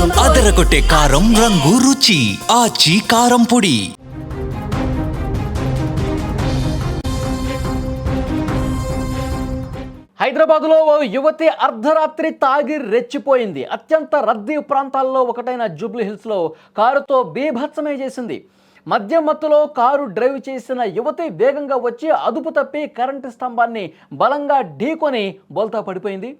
అదరగొట్టే కారం రంగు రుచి ఆచి కారం పొడి. హైదరాబాద్లో ఓ యువతి అర్ధరాత్రి తాగి రెచ్చిపోయింది. అత్యంత రద్దీ ప్రాంతాల్లో ఒకటైన జూబ్లీ హిల్స్లో కారుతో బీభత్సమే చేసింది. మద్యం మత్తులో కారు డ్రైవ్ చేసిన యువతి వేగంగా వచ్చి అదుపు తప్పి కరెంటు స్తంభాన్ని బలంగా ఢీకొని బోల్తా పడిపోయింది.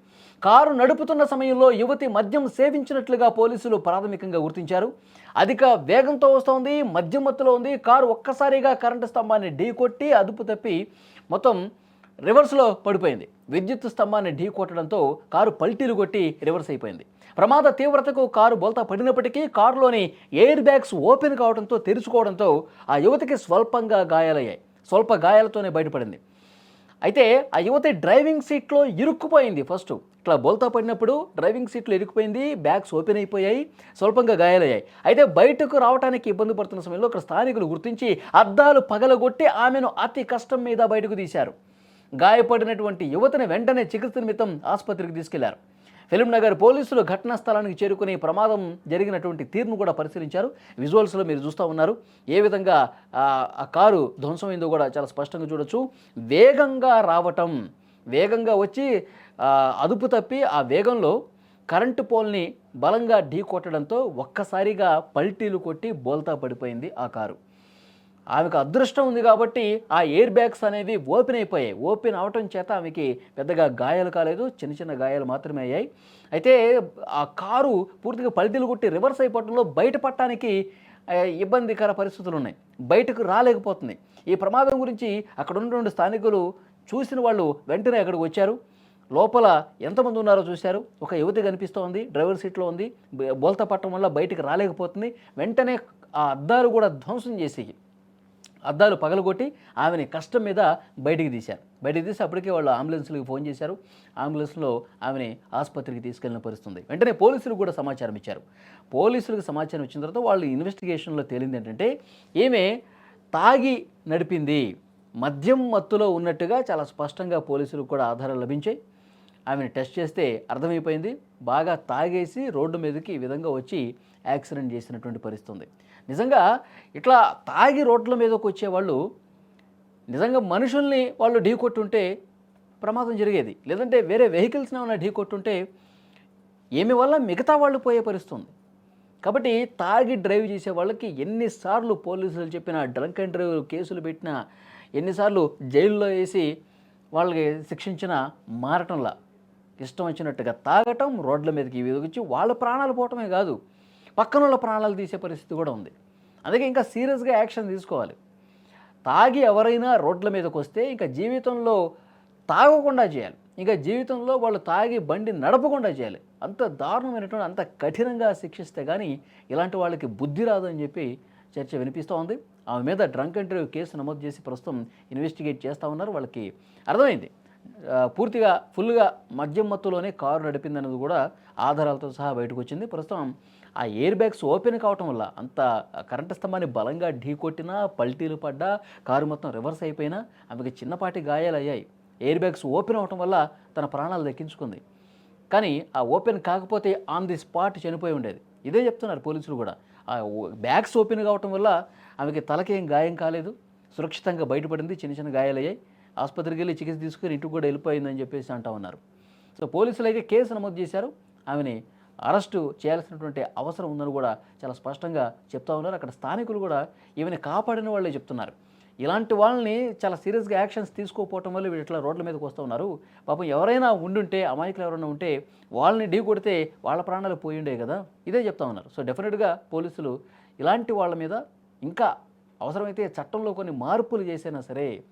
కారు నడుపుతున్న సమయంలో యువతి మద్యం సేవించినట్లుగా పోలీసులు ప్రాథమికంగా గుర్తించారు. అధిక వేగంతో వస్తోంది మద్యం మత్తులో ఉంది. కారు ఒక్కసారిగా కరెంటు స్తంభాన్ని ఢీకొట్టి అదుపు తప్పి మొత్తం రివర్స్లో పడిపోయింది. విద్యుత్ స్తంభాన్ని ఢీ కొట్టడంతో కారు పల్టీలు కొట్టి రివర్స్ అయిపోయింది. ప్రమాద తీవ్రతకు కారు బోల్తా పడినప్పటికీ కారులోని ఎయిర్ బ్యాగ్స్ ఓపెన్ కావడంతో తెరుచుకోవడంతో ఆ యువతికి స్వల్పంగా గాయాలయ్యాయి. స్వల్ప గాయాలతోనే బయటపడింది. అయితే ఆ యువతి డ్రైవింగ్ సీట్లో ఇరుక్కుపోయింది ఫస్ట్. ఇట్లా బోల్తా పడినప్పుడు డ్రైవింగ్ సీట్లో ఇరుక్కుపోయింది బ్యాగ్స్ ఓపెన్ అయిపోయాయి స్వల్పంగా గాయాలయ్యాయి. అయితే బయటకు రావడానికి ఇబ్బంది పడుతున్న సమయంలో ఇక్కడ స్థానికులు గుర్తించి అద్దాలు పగలగొట్టి ఆమెను అతి కష్టం మీద బయటకు తీశారు. గాయపడినటువంటి యువతిని వెంటనే చికిత్స నిమిత్తం ఆసుపత్రికి తీసుకెళ్ళారు. ఫిలింనగర్ పోలీసులు ఘటనా స్థలానికి చేరుకుని ప్రమాదం జరిగినటువంటి తీరును కూడా పరిశీలించారు. విజువల్స్లో మీరు చూస్తూ ఉన్నారు. ఏ విధంగా ఆ కారు ధ్వంసమైందో కూడా చాలా స్పష్టంగా చూడొచ్చు. వేగంగా రావటం వేగంగా వచ్చి అదుపు తప్పి ఆ వేగంలో కరెంటు పోల్ని బలంగా ఢీ కొట్టడంతో ఒక్కసారిగా పల్టీలు కొట్టి బోల్తా పడిపోయింది ఆ కారు. ఆమెకు అదృష్టం ఉంది కాబట్టి ఆ ఎయిర్ బ్యాగ్స్ అనేవి ఓపెన్ అయిపోయాయి. ఓపెన్ అవటం చేత ఆమెకి పెద్దగా గాయాలు కాలేదు. చిన్న చిన్న గాయాలు మాత్రమే అయ్యాయి. అయితే ఆ కారు పూర్తిగా పలిదిలు కొట్టి రివర్స్ అయిపోవడంలో బయటపడటానికి ఇబ్బందికర పరిస్థితులు ఉన్నాయి. బయటకు రాలేకపోతుంది ఈ ప్రమాదం గురించి అక్కడ ఉన్నటువంటి స్థానికులు చూసిన వాళ్ళు వెంటనే అక్కడికి వచ్చారు. లోపల ఎంతమంది ఉన్నారో చూశారు. ఒక యువతి కనిపిస్తోంది. డ్రైవర్ సీట్లో ఉంది. బోల్తా పట్టడం వల్ల బయటకు రాలేకపోతుంది. వెంటనే ఆ అద్దాలు కూడా ధ్వంసం చేసి అద్దాలు పగలగొట్టి ఆమెని కష్టం మీద బయటికి తీశారు. బయటికి తీసి అప్పటికే వాళ్ళు అంబులెన్స్లకు ఫోన్ చేశారు. అంబులెన్స్లో ఆమెని ఆసుపత్రికి తీసుకెళ్ళిన పరిస్థితుంది. వెంటనే పోలీసులకు కూడా సమాచారం ఇచ్చారు. పోలీసులకు సమాచారం ఇచ్చిన తర్వాత వాళ్ళు ఇన్వెస్టిగేషన్లో తేలింది ఏంటంటే ఈమె తాగి నడిపింది మద్యం మత్తులో ఉన్నట్టుగా చాలా స్పష్టంగా పోలీసులకు కూడా ఆధారాలు లభించాయి. ఆమెను టెస్ట్ చేస్తే అర్థమైపోయింది. బాగా తాగేసి రోడ్డు మీదకి ఈ విధంగా వచ్చి యాక్సిడెంట్ చేసినటువంటి పరిస్థితి ఉంది నిజంగా ఇట్లా తాగి రోడ్ల మీదకి వచ్చేవాళ్ళు నిజంగా మనుషుల్ని వాళ్ళు ఢీ కొట్టుంటే ప్రమాదం జరిగేది. లేదంటే వేరే వెహికల్స్ని ఏమైనా ఢీ కొట్టుంటే ఏమి వల్ల మిగతా వాళ్ళు పోయే పరిస్థితుంది. కాబట్టి తాగి డ్రైవ్ చేసే వాళ్ళకి ఎన్నిసార్లు పోలీసులు చెప్పిన డ్రంక్ అండ్ డ్రైవ్ కేసులు పెట్టినా ఎన్నిసార్లు జైల్లో వేసి వాళ్ళకి శిక్షించిన మారటంలా ఇష్టం వచ్చినట్టుగా తాగటం రోడ్ల మీదకి ఈ వచ్చి వాళ్ళ ప్రాణాలు పోవటమే కాదు పక్కన వాళ్ళ ప్రాణాలు తీసే పరిస్థితి కూడా ఉంది. అందుకే ఇంకా సీరియస్గా యాక్షన్ తీసుకోవాలి. తాగి ఎవరైనా రోడ్ల మీదకి వస్తే ఇంకా జీవితంలో తాగకుండా చేయాలి. ఇంకా జీవితంలో వాళ్ళు తాగి బండి నడపకుండా చేయాలి. అంత దారుణమైనటువంటి అంత కఠినంగా శిక్షిస్తే కానీ ఇలాంటి వాళ్ళకి బుద్ధి రాదని చెప్పి చర్చ వినిపిస్తూ ఉంది. ఆమె మీద డ్రంక్ అండ్ డ్రైవ్ కేసు నమోదు చేసి ప్రస్తుతం ఇన్వెస్టిగేట్ చేస్తూ ఉన్నారు. వాళ్ళకి అర్థమైంది. పూర్తిగా ఫుల్గా మద్యం మత్తులోనే కారు నడిపిందన్నది కూడా ఆధారాలతో సహా బయటకు వచ్చింది ప్రస్తుతం ఆ ఎయిర్ బ్యాగ్స్ ఓపెన్ కావటం వల్ల అంత కరెంటు స్తంభాన్ని బలంగా ఢీకొట్టినా పల్టీలు పడ్డా కారు మొత్తం రివర్స్ అయిపోయినా ఆమెకి చిన్నపాటి గాయాలు అయ్యాయి ఎయిర్ బ్యాగ్స్ ఓపెన్ అవటం వల్ల తన ప్రాణాలు దక్కించుకుంది. కానీ ఆ ఓపెన్ కాకపోతే ఆన్ ది స్పాట్ చనిపోయి ఉండేది. ఇదే చెప్తున్నారు పోలీసులు కూడా. ఆ ఓ- బ్యాగ్స్ ఓపెన్ కావటం వల్ల ఆమెకి తలకేం గాయం కాలేదు. సురక్షితంగా బయటపడింది చిన్న చిన్న గాయాలయ్యాయి. ఆసుపత్రికి వెళ్ళి చికిత్స తీసుకుని ఇంటికి కూడా వెళ్ళిపోయిందని చెప్పేసి అంటా ఉన్నారు. సో పోలీసులు అయితే కేసు నమోదు చేశారు. ఆమెని అరెస్టు చేయాల్సినటువంటి అవసరం ఉందని కూడా చాలా స్పష్టంగా చెప్తా ఉన్నారు. అక్కడ స్థానికులు కూడా ఈమెను కాపాడిన వాళ్ళే చెప్తున్నారు. ఇలాంటి వాళ్ళని చాలా సీరియస్గా యాక్షన్స్ తీసుకోకపోవటం వల్ల వీళ్ళు ఇట్లా రోడ్ల మీదకి వస్తూ ఉన్నారు. పాపం ఎవరైనా ఉండుంటే అమాయకులు ఎవరైనా ఉంటే వాళ్ళని ఢీ కొడితే వాళ్ళ ప్రాణాలు పోయిండే కదా? ఇదే చెప్తా ఉన్నారు. సో డెఫినెట్గా పోలీసులు ఇలాంటి వాళ్ళ మీద ఇంకా అవసరమైతే చట్టంలో కొన్ని మార్పులు చేసైనా సరే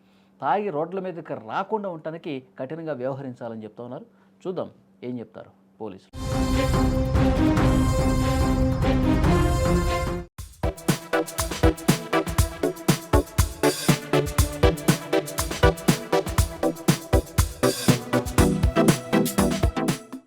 తాగి రోడ్ల మీదకి రాకుండా ఉండటానికి కఠినంగా వ్యవహరించాలని చెప్తా ఉన్నారు. చూద్దాం ఏం చెప్తారు పోలీసులు.